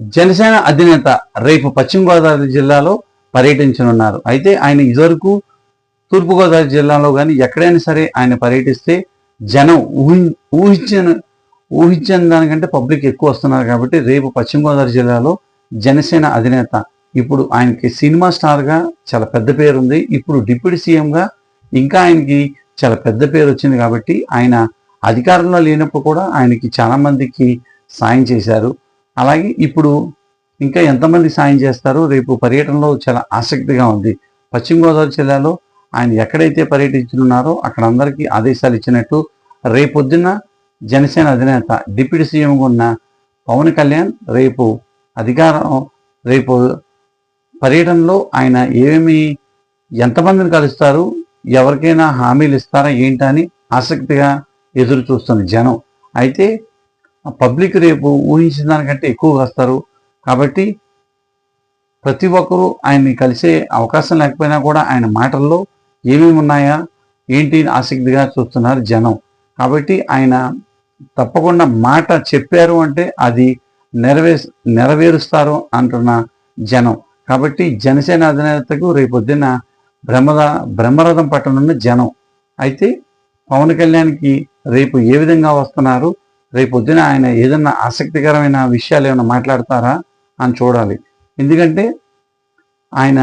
జనసేన అధినేత రేపు పశ్చిమ గోదావరి జిల్లాలో పర్యటించనున్నారు. అయితే ఆయన ఇదివరకు తూర్పుగోదావరి జిల్లాలో కానీ ఎక్కడైనా సరే ఆయన పర్యటిస్తే జనం ఊహి ఊహించిన ఊహించిన దానికంటే పబ్లిక్ ఎక్కువ వస్తున్నారు కాబట్టి రేపు పశ్చిమ గోదావరి జిల్లాలో జనసేన అధినేత ఇప్పుడు ఆయనకి సినిమా స్టార్గా చాలా పెద్ద పేరు ఉంది. ఇప్పుడు డిప్యూటీ సీఎంగా ఇంకా ఆయనకి చాలా పెద్ద పేరు వచ్చింది కాబట్టి ఆయన అధికారంలో లేనప్పుడు కూడా ఆయనకి చాలామందికి సాయం చేశారు. అలాగే ఇప్పుడు ఇంకా ఎంతమంది సాయం చేస్తారు? రేపు పర్యటనలో చాలా ఆసక్తిగా ఉంది. పశ్చిమ గోదావరి జిల్లాలో ఆయన ఎక్కడైతే పర్యటించనున్నారో అక్కడ అందరికీ ఆదేశాలు ఇచ్చినట్టు రేపొద్దున జనసేన అధినేత డిప్యూటీ సీఎంగా ఉన్న పవన్ కళ్యాణ్ రేపు అధికారం రేపు పర్యటనలో ఆయన ఏమేమి ఎంతమందిని కలుస్తారు? ఎవరికైనా హామీలు ఇస్తారా? ఏంటని ఆసక్తిగా ఎదురు చూస్తుంది జనం. అయితే పబ్లిక్ రేపు ఊహించిన దానికంటే ఎక్కువగా వస్తారు. కాబట్టి ప్రతి ఒక్కరూ ఆయన్ని కలిసే అవకాశం లేకపోయినా కూడా ఆయన మాటల్లో ఏమేమి ఉన్నాయా ఏంటి అని ఆసక్తిగా చూస్తున్నారు జనం. కాబట్టి ఆయన తప్పకుండా మాట చెప్పారు అంటే అది నెరవే నెరవేరుస్తారు అంటున్న జనం. కాబట్టి జనసేన అధినేతకు రేపొద్దున బ్రహ్మద బ్రహ్మరథం పట్టనున్న జనం. అయితే పవన్ కళ్యాణ్కి రేపు ఏ విధంగా వస్తున్నారు రేపొద్దున ఆయన ఏదన్నా ఆసక్తికరమైన విషయాలు ఏమైనా మాట్లాడతారా అని చూడాలి. ఎందుకంటే ఆయన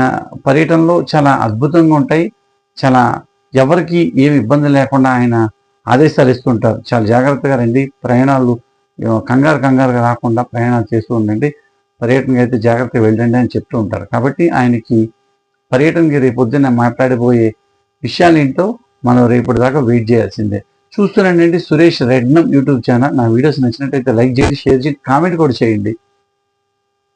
పర్యటనలో చాలా అద్భుతంగా ఉంటాయి. చాలా ఎవరికి ఏమి ఇబ్బంది లేకుండా ఆయన ఆదేశాలు ఇస్తుంటారు. చాలా జాగ్రత్తగా రండి. ప్రయాణాలు కంగారు కంగారుగా రాకుండా ప్రయాణాలు చేస్తూ ఉండండి. పర్యటనకి అయితే జాగ్రత్తగా వెళ్ళండి అని చెప్తూ ఉంటారు. కాబట్టి ఆయనకి పర్యటనకి రేపు పొద్దున్న మాట్లాడబోయే విషయాలు ఏంటో మనం రేపటి దాకా వెయిట్ చేయాల్సిందే. చూస్తున్నానండి సురేష్ రెడ్నం యూట్యూబ్ ఛానల్. నా వీడియోస్ నచ్చినట్టయితే లైక్ చేసి షేర్ చేసి కామెంట్ కూడా చేయండి.